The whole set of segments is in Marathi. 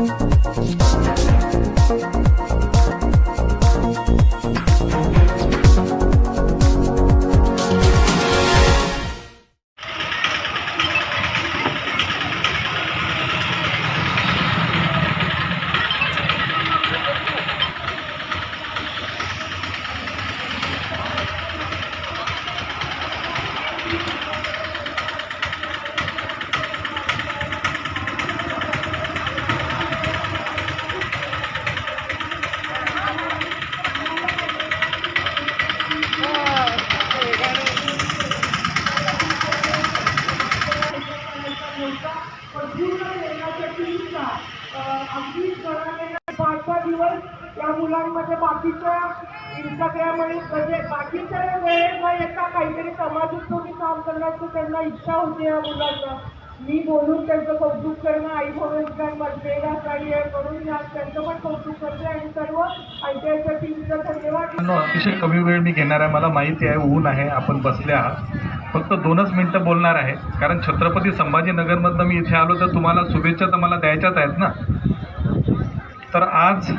Música मुलांमध्ये बाकीच्या इंस्टाग्राम आणि म्हणजे बाकीच्या वेळेत न येता काहीतरी समाज उपयोगी काम करण्याची त्यांना इच्छा होती या मुलांना. मी बोलून त्यांचं कौतुक करणं आई म्हणून काय मर्यादा काही आहे म्हणून त्यांचं पण कौतुक करते आणि सर्व आयटीआयच्या टीमचा आयच्या धन्यवाद अतिशय कमी वेळ मी घेणार आहे. मला माहिती आहे ऊन आहे आपण बसले आहात. फक्त दोनच मिनटं बोलणार आहे. कारण छत्रपती संभाजीनगरमधनं मी इथे आलो तर तुम्हाला शुभेच्छा तर मला द्यायच्याच आहेत ना? तर आज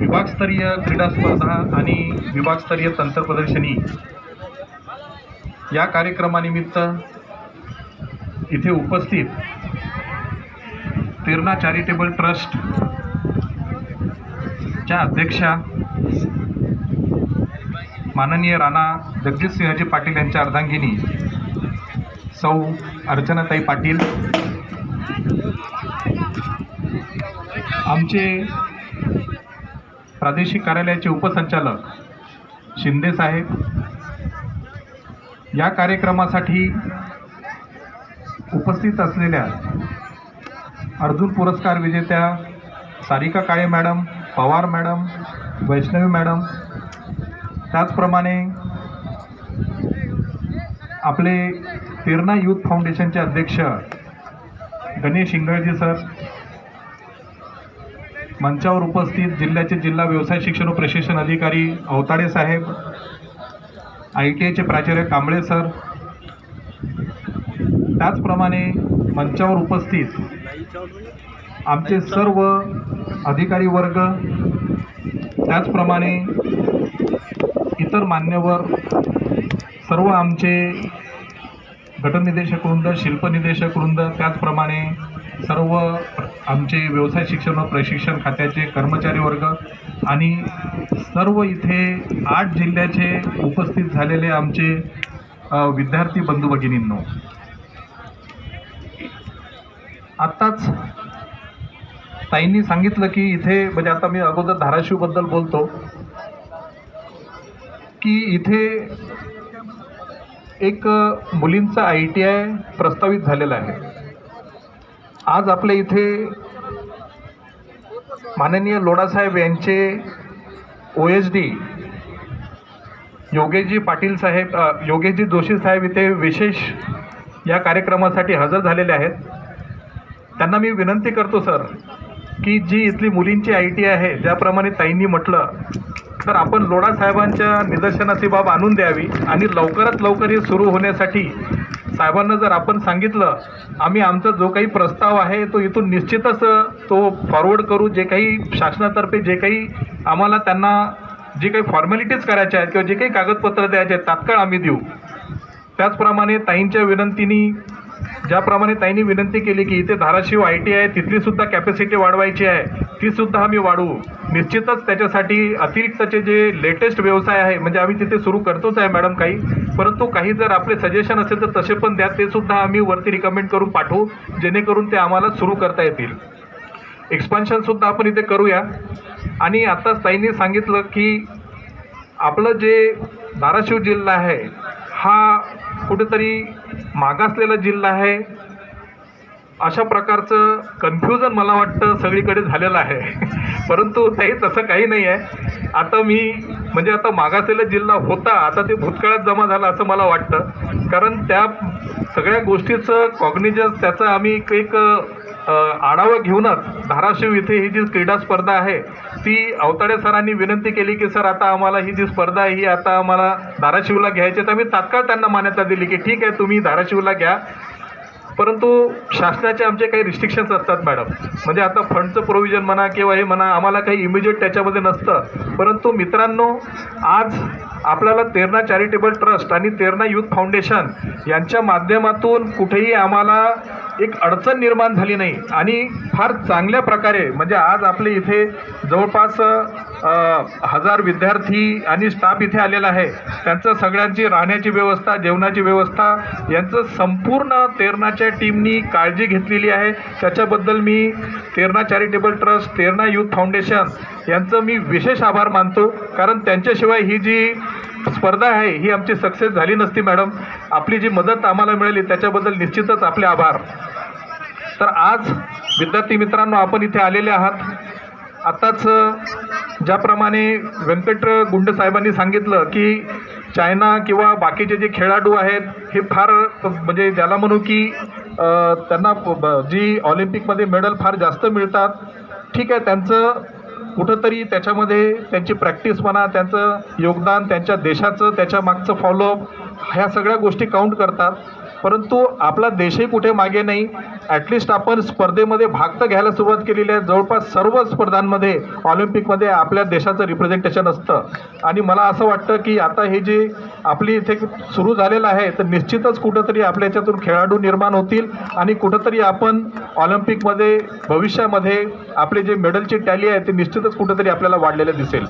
विभागस्तरीय क्रीडा स्पर्धा आणि विभागस्तरीय तंत्रप्रदर्शनी या कार्यक्रमानिमित्त इथे उपस्थित प्रेरणा चॅरिटेबल ट्रस्ट च्या अध्यक्षा माननीय राणा जगजितसिंहजी पाटील यांच्या अर्धांगिनी सौ अर्चनाताई पाटील. आमचे प्रादेशिक कार्यालयाचे उपसंचालक शिंदे साहेब. या कार्यक्रमासाठी उपस्थित असलेल्या अर्जुन पुरस्कार विजेत्या Sarika Kale madam Pawar madam Vaishnavi madam त्याचप्रमाणे आपले प्रेरणा युथ फाउंडेशनचे अध्यक्ष गणेश इंगळजी सर मंचावर उपस्थित जिल्ह्याचे जिल्हा व्यवसाय शिक्षण व प्रशिक्षण अधिकारी अवताडे साहेब आय टी आयचे प्राचार्य कांबळे सर. त्याचप्रमाणे मंचावर उपस्थित आमचे सर्व अधिकारी वर्ग त्याचप्रमाणे इतर मान्यवर सर्व आमचे गटनिदेशक वृंद शिल्पनिदेशक वृंद त्याचप्रमाणे सर्व आमचे व्यवसाय शिक्षण व प्रशिक्षण खात्याचे कर्मचारी वर्ग आणि सर्व इथे आठ जिल्ह्याचे उपस्थित झालेले आमचे विद्यार्थी बंधू भगिनींनो. आत्ताच ताईंनी सांगितलं की इथे म्हणजे आता मी अगोदर धाराशिवबद्दल बोलतो की इथे एक मुलींचं मुलींचा आय टी आय प्रस्तावित झालेला आहे. आज आपल्या इथे माननीय लोडासाहेब यांचे O H D Yogeshji Patil साहेब योगेशजी जोशी साहेब इथे विशेष या कार्यक्रमासाठी हजर झालेले आहेत. त्यांना मी विनंती करतो सर की जी इथली मुलींची आय टी आहे ज्याप्रमाणे ताईंनी म्हटलं तर आपण लोढा साहेबांच्या निदर्शनाची बाब आणून द्यावी आणि लवकरात लवकर हे सुरू होण्यासाठी साहेबांना जर आपण सांगितलं आम्ही आमचा जो काही प्रस्ताव आहे तो इथून निश्चितच तो फॉरवर्ड करू जे काही शासनातर्फे जे काही आम्हाला त्यांना जे काही फॉर्मॅलिटीज करायच्या आहेत किंवा जे काही कागदपत्र द्यायचे आहेत तात्काळ आम्ही देऊ. त्याचप्रमाणे ताईंच्या विनंतीनी ज्याप्रमाणे ताईंनी विनंती केली की इथे धाराशिव आय टी आहे तिथली सुद्धा कॅपॅसिटी वाढवायची आहे. ती सुद्धा आम्ही वाढवू. निश्चितच त्याच्यासाठी अतिरिक्तचे जे लेटेस्ट व्यवसाय आहे म्हणजे आम्ही तिथे सुरू करतोच आहे मॅडम काही. परंतु काही जर आपले सजेशन असेल तर तसे पण द्या ते सुद्धा आम्ही वरती रिकमेंड करून पाठवू जेणेकरून ते आम्हाला सुरू करता येतील. एक्सपान्शन सुद्धा आपण इथे करूया. आणि आत्ताच ताईंनी सांगितलं की आपलं जे धाराशिव जिल्हा आहे हा कुठेतरी मागासलेला जिल्हा आहे. अशा प्रकारचं कन्फ्युजन मला वाटतं सगळीकडे झालेलं आहे. परंतु ते तसं काही नाही आहे. आता मी म्हणजे आता मागासलेला जिल्हा होता आता ते भूतकाळात जमा झाला असं मला वाटतं. कारण त्या सगळ्या गोष्टीचं कॉग्निजन्स त्याचं आम्ही एक एक आढावा घेऊनच धाराशिव इथे ही जी क्रीडा स्पर्धा आहे ती अवताडे सरांनी विनंती केली की सर आता आम्हाला ही जी स्पर्धा आहे ही आता आम्हाला धाराशिवला घ्यायची आहे. तर आम्ही तात्काळ त्यांना मान्यता दिली की ठीक आहे तुम्ही धाराशिवला घ्या. परंतु शासनाचे आमचे काही रिस्ट्रिक्शन्स असतात मॅडम म्हणजे आता फंडचं प्रोव्हिजन म्हणा किंवा हे म्हणा आम्हाला काही इमिजिएट त्याच्यामध्ये नसतं. परंतु मित्रांनो आज आपल्याला तेरणा चॅरिटेबल ट्रस्ट आणि तेरणा युथ फाउंडेशन यांच्या माध्यमातून कुठेही आम्हाला एक अडचण निर्माण झाली नाही. आणि फार चांगल्या प्रकारे म्हणजे आज आपले इथे जवळपास हजार विद्यार्थी आणि स्टाफ इथे आलेला आहे. त्यांचं सगळ्यांची राहण्याची व्यवस्था जेवणाची व्यवस्था यांचं संपूर्ण तेरणाच्या टीमनी काळजी घेतलेली आहे. त्याच्याबद्दल मी Terna charitable trust Terna youth foundation यांचं मी विशेष आभार मानतो. कारण त्यांच्याशिवाय ही जी स्पर्धा आहे ही आमची सक्सेस झाली नसती मॅडम आपली जी मदत आम्हाला मिळाली त्याच्याबद्दल निश्चितच आपले आभार. तर आज विद्यार्थी मित्रांनो आपण इथे आलेले आहात. आत्ताच ज्याप्रमाणे व्यंकट गुंड साहेबांनी सांगितलं की चायना किंवा बाकीचे जे खेळाडू आहेत हे फार म्हणजे ज्याला म्हणू की त्यांना प- ब- जी ऑलिम्पिकमध्ये मेडल फार जास्त मिळतात ठीक आहे त्यांचं कुठंतरी त्याच्यामध्ये त्यांची प्रॅक्टिस म्हणा त्यांचं योगदान त्यांच्या देशाचं त्याच्या मागचं फॉलोअप ह्या सगळ्या गोष्टी काउंट करतात. परंतु आपला देशही कुठे मागे नाही. ॲटलिस्ट आपण स्पर्धेमध्ये भाग तर घ्यायला सुरुवात केलेली आहे. जवळपास सर्व स्पर्धांमध्ये ऑलिम्पिकमध्ये आपल्या देशाचं रिप्रेझेंटेशन असतं. आणि मला असं वाटतं की आता हे जे आपली इथे सुरू झालेलं आहे तर निश्चितच कुठंतरी आपल्या याच्यातून खेळाडू निर्माण होतील. आणि कुठंतरी आपण ऑलिम्पिकमध्ये भविष्यामध्ये आपले जे मेडलची टॅली आहे ते निश्चितच कुठंतरी आपल्याला वाढलेलं दिसेल.